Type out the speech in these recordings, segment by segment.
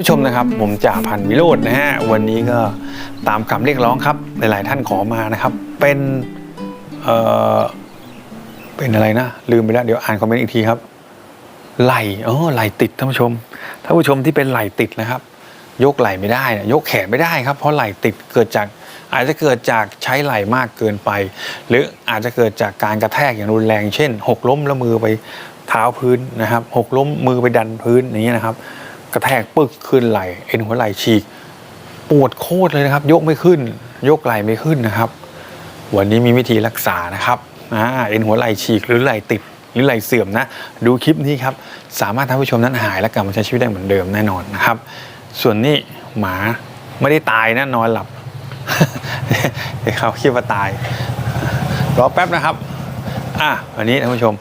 ผู้ชมนะครับผมจ่าพันวิโรจน์นะฮะวันนี้ก็ตามคำเรียกร้องครับหลายๆท่านขอมานะครับ เป็นเอ่อเป็นอะไรนะ ลืมไปแล้วเดี๋ยวอ่านคอมเมนต์อีกทีครับ ไหลอ๋อไหลติดท่านผู้ชมท่านผู้ชมที่เป็นไหลติดนะครับ ยกไหลไม่ได้นะยกแขนไม่ได้ครับ เพราะไหลติดเกิดจากอาจจะเกิดจากใช้ไหลมากเกินไป หรืออาจจะเกิดจากการกระแทกอย่างรุนแรง เช่น หกล้มแล้วมือไปเท้าพื้นนะครับ หกล้มมือไปดันพื้นอย่างนี้ยนะครับ กระแทกปึกขึ้นไหลเอ็นหัวไหล่ฉีก ปวดโคตรเลยนะครับ ยกไม่ขึ้น ยกไหล่ไม่ขึ้นนะครับ วันนี้มีวิธีรักษานะครับอเอ็นหัวไหล่ฉีกหรือไหล่ติดหรือไหลเสื่อมนะ ดูคลิปนี้ครับ สามารถทำให้ผู้ชมนั้นหายและกลับมาใช้ชีวิตได้เหมือนเดิมแน่นอนนะครับ ส่วนนี้หมาไม่ได้ตายนะนอนหลับเดี๋ยวเขาคิดว่าตายรอแป๊บนะครับ อะวันนี้ท่านผู้ชม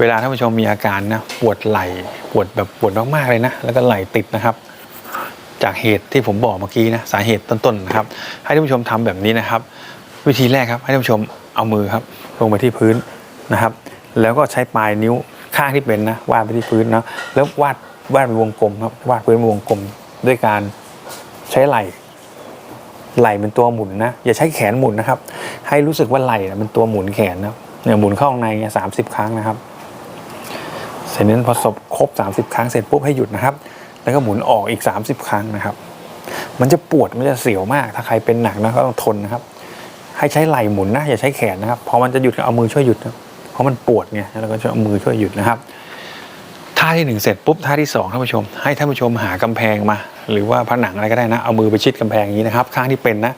เวลาท่านผู้ชมมีอาการนะปวดไหล่ปวดแบบปวดมากๆเลยนะ แล้วก็ไหล่ติดนะครับ จากเหตุที่ผมบอกเมื่อกี้นะสาเหตุต้นๆนะครับ ให้ท่านผู้ชมทำแบบนี้นะครับ วิธีแรกครับให้ท่านผู้ชมเอามือครับ ลงไปที่พื้นนะครับ แล้วก็ใช้ปลายนิ้วข้างที่เป็นนะวาดไปที่พื้นนะแล้ววาดวาดเป็นวงกลมครับวาดพื้นเป็นวงกลมด้วยการใช้ไหล่ไหล่เป็นตัวหมุนนะอย่าใช้แขนหมุนนะครับ ให้รู้สึกว่าไหล่เป็นตัวหมุนแขนนะเนี่ยหมุนเข้าข้างในสามสิบครั้งนะครับ เสร็จนั้นพอศพครบ 30 ครั้งเสร็จปุ๊บให้หยุดนะครับ แล้วก็หมุนออกอีก 30 ครั้งนะครับ มันจะปวดมันจะเสียวมาก ถ้าใครเป็นหนักนะก็ต้องทนนะครับ ให้ใช้ไหล่หมุนนะอย่าใช้แขนนะครับพอมันจะหยุดก็เอามือช่วยหยุดนะเพราะมันปวดไงแล้วก็จะเอามือช่วยหยุดนะครับท่าที่หนึ่งเสร็จปุ๊บท่าที่สองท่านผู้ชม ให้ท่านผู้ชมหากำแพงมา หรือว่าผนังอะไรก็ได้นะ เอามือไปชิดกำแพงอย่างนี้นะครับ ข้างที่เป็นนะ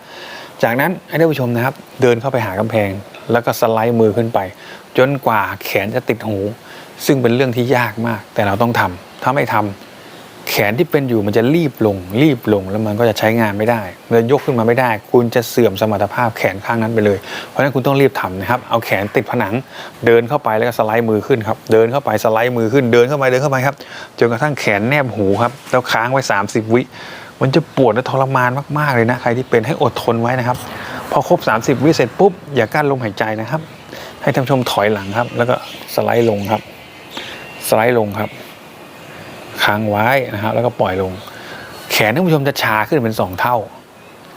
จากนั้นให้ท่านผู้ชมนะครับ เดินเข้าไปหากำแพง แล้วก็สไลด์มือขึ้นไป จนกว่าแขนจะติดหู ซึ่งเป็นเรื่องที่ยากมาก แต่เราต้องทำถ้าไม่ทำแขนที่เป็นอยู่มันจะรีบลง รีบลงแล้วมันก็จะใช้งานไม่ได้เดินยกขึ้นมาไม่ได้ คุณจะเสื่อมสมรรถภาพแขนข้างนั้นไปเลย เพราะฉะนั้นคุณต้องรีบทำนะครับเอาแขนติดผนัง เดินเข้าไปแล้วก็สไลด์มือขึ้นครับเดินเข้าไปสไลด์มือขึ้นเดินเข้าไปเดินเข้าไปครับจนกระทั่งแขนแนบหูครับแล้วค้างไว้ 30 วิ มันจะปวดและทรมานมากๆเลยนะ ใครที่เป็นให้อดทนไว้นะครับ พอครบ 30 วิเสร็จปุ๊บ อย่ากั้นลมหายใจนะครับ ให้ท่านชมถอยหลังครับ แล้วก็สไลด์ลงครับ สไลด์ลงครับ ค้างไว้นะครับ แล้วก็ปล่อยลง แขนท่านผู้ชมจะชาขึ้นเป็นสองเท่า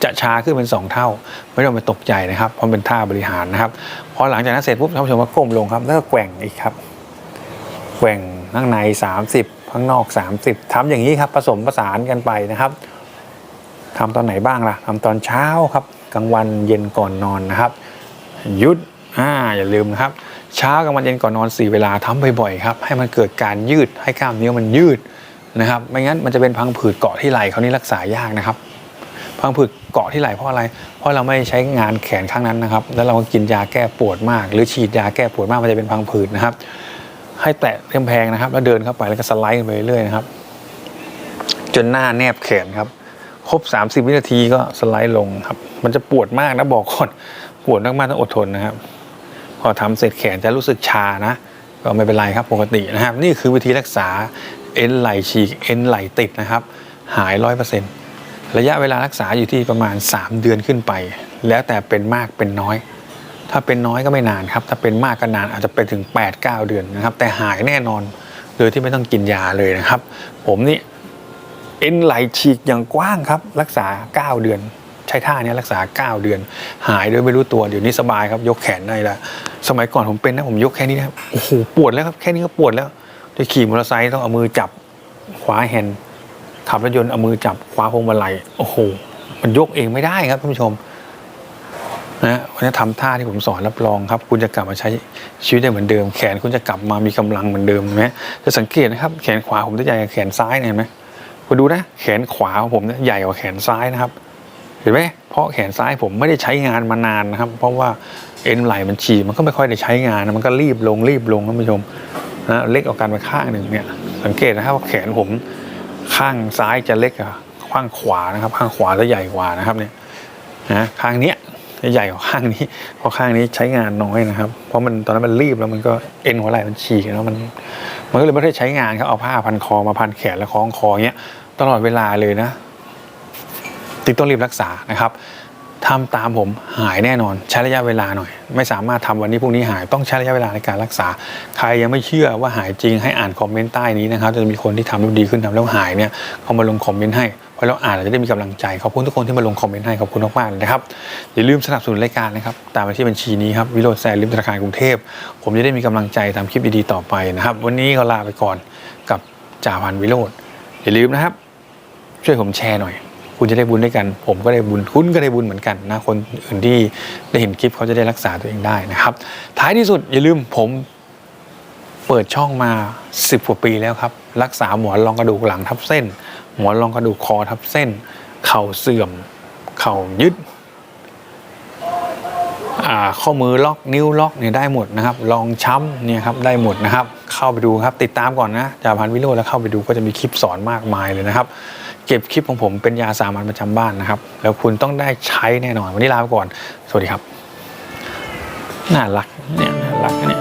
จะชาขึ้นเป็นสองเท่า ไม่ต้องไปตกใจนะครับ เพราะเป็นท่าบริหารนะครับ พอหลังจากนั้นเสร็จปุ๊บท่านผู้ชมก็ก้มลงครับ แล้วก็แกว่งอีกครับ แกว่งข้างใน 30ข้างนอก 30ทำอย่างนี้ครับ ผสมผสานกันไปนะครับ ทำตอนไหนบ้างล่ะทำตอนเช้าครับกลางวันเย็นก่อนนอนนะครับหยุดอ่าอย่าลืมนะครับ เช้ากลางวันเย็นก่อนนอน 4 เวลาทำบ่อยๆครับให้มันเกิดการยืดให้กล้ามเนื้อมันยืดนะครับไม่งั้นมันจะเป็นพังผืดเกาะที่ไหล่เขานี่รักษายากนะครับ พังผืดเกาะที่ไหล่เพราะอะไร เพราะเราไม่ใช้งานแขนข้างนั้นนะครับ แล้วเราก็กินยาแก้ปวดมาก หรือฉีดยาแก้ปวดมากมันจะเป็นพังผืดนะครับ ให้แตะกำแพงนะครับ แล้วเดินเข้าไปแล้วก็สไลด์ไปเรื่อยๆนะครับ จนหน้าแนบแขนครับ ครบ 30 วินาทีก็สไลด์ลงครับ มันจะปวดมากนะบอกก่อนปวดมากๆต้องอดทนนะครับ พอทำเสร็จแขนจะรู้สึกชานะ ก็ไม่เป็นไรครับปกตินะครับ นี่คือวิธีรักษาเอ็นไหลฉีกเอ็นไหลติดนะครับ หายร้อยเปอร์เซ็นต์ระยะเวลารักษาอยู่ที่ประมาณ 3 เดือนขึ้นไป แล้วแต่เป็นมากเป็นน้อย ถ้าเป็นน้อยก็ไม่นานครับ ถ้าเป็นมากก็นานอาจจะไปถึง 8-9 เดือนนะครับ แต่หายแน่นอนโดยที่ไม่ต้องกินยาเลยนะครับ ผมนี่ เอ็นไหลฉีกอย่างกว้างครับ รักษา 9 เดือน ใช้ท่านี้รักษา 9 เดือน หายโดยไม่รู้ตัวเดี๋ยวนี้สบายครับ ยกแขนได้ล้วสมัยก่อนผมเป็นนะผมยกแค่นี้นะโอ้โหปวดแล้วครับแค่นี้ก็ปวดแล้วจะขี่มอเตอร์ไซค์ต้องเอามือจับขวาแฮนด์ขับรถยนต์เอามือจับขวาพวงมาลัยโอ้โหมันยกเองไม่ได้ครับท่านผู้ชมนะวันนี้ทำท่าที่ผมสอนรับรองครับ คุณจะกลับมาใช้ชีวิตได้เหมือนเดิม แขนคุณจะกลับมามีกำลังเหมือนเดิมนไหมจะสังเกตนะครับ แขนขวาผมจะใหญ่กว่าแขนซ้ายเนี่ยเห็นไหม คุณดูนะแขนขวาของผมเนี่ยใหญ่กว่าแขนซ้ายนะครับ เห็นไหมเพราะแขนซ้ายผมไม่ได้ใช้งานมานานนะครับ เพราะว่าเอ็นไหล่มันฉีกมันก็ไม่ค่อยได้ใช้งานมันก็รีบลงรีบลงท่านผู้ชมนะเล็กออกกันไปข้างหนึ่งเนี่ย สังเกตนะครับว่าแขนผมข้างซ้ายจะเล็กกว่าข้างขวานะครับ ข้างขวาจะใหญ่กว่านะครับเนี่ยนะข้างเนี้ย ใหญ่กว่าข้างนี้เพราะข้างนี้ใช้งานน้อยนะครับ เพราะมันตอนนั้นมันรีบแล้วมันก็เอ็นหัวไหล่มันฉีกแล้วมันมันก็เลยไม่ได้ใช้งานครับเอาผ้าพันคอมาพันแขนและคล้องคอเงี้ยตลอดเวลาเลยนะ ติดต้องรีบรักษานะครับทำตามผมหายแน่นอนใช้ระยะเวลาหน่อย ไม่สามารถทำวันนี้พรุ่งนี้หายต้องใช้ระยะเวลาในการรักษา ใครยังไม่เชื่อว่าหายจริงให้อ่านคอมเมนต์ใต้นี้นะครับ จะมีคนที่ทำแล้วดีขึ้นทำแล้วหายเนี่ยเขามาลงคอมเมนต์ให้ พอเราอ่านเราจะได้มีกำลังใจ ขอบคุณทุกคนที่มาลงคอมเมนต์ให้ขอบคุณมากๆเลยนะครับอย่าลืมสนับสนุนรายการนะครับตามไปที่บัญชีนี้ครับวิโรจน์แซนลิมธนาคารกรุงเทพผมจะได้มีกำลังใจทำคลิปดีๆต่อไปนะครับ วันนี้ก็ลาไปก่อนกับจ่าพันวิโรจน์อย่าลืมนะครับ ช่วยผมแชร์หน่อย คุณจะได้บุญด้วยกัน ผมก็ได้บุญคุณก็ได้บุญเหมือนกันนะคนอื่นที่ได้เห็นคลิปเขาจะได้รักษาตัวเองได้นะครับ ท้ายที่สุดอย่าลืมผมเปิดช่องมา 10กว่าปีแล้วครับ รักษาหมอนรองกระดูกหลังทับเส้น หมอนรองกระดูกคอทับเส้น เข่าเสื่อม เข่ายึดข้อมือล็อกนิ้วล็อกเนี่ยได้หมดนะครับลองช้ำเนี่ยครับได้หมดนะครับ เข้าไปดูครับติดตามก่อนนะจาพันวิโรจน์แล้วเข้าไปดูก็จะมีคลิปสอนมากมายเลยนะครับ เก็บคลิปของผมเป็นยาสามัญประจำบ้านนะครับ แล้วคุณต้องได้ใช้แน่นอนวันนี้ลาไปก่อน สวัสดีครับ น่ารักเนี่ยน่ารักเนี่ย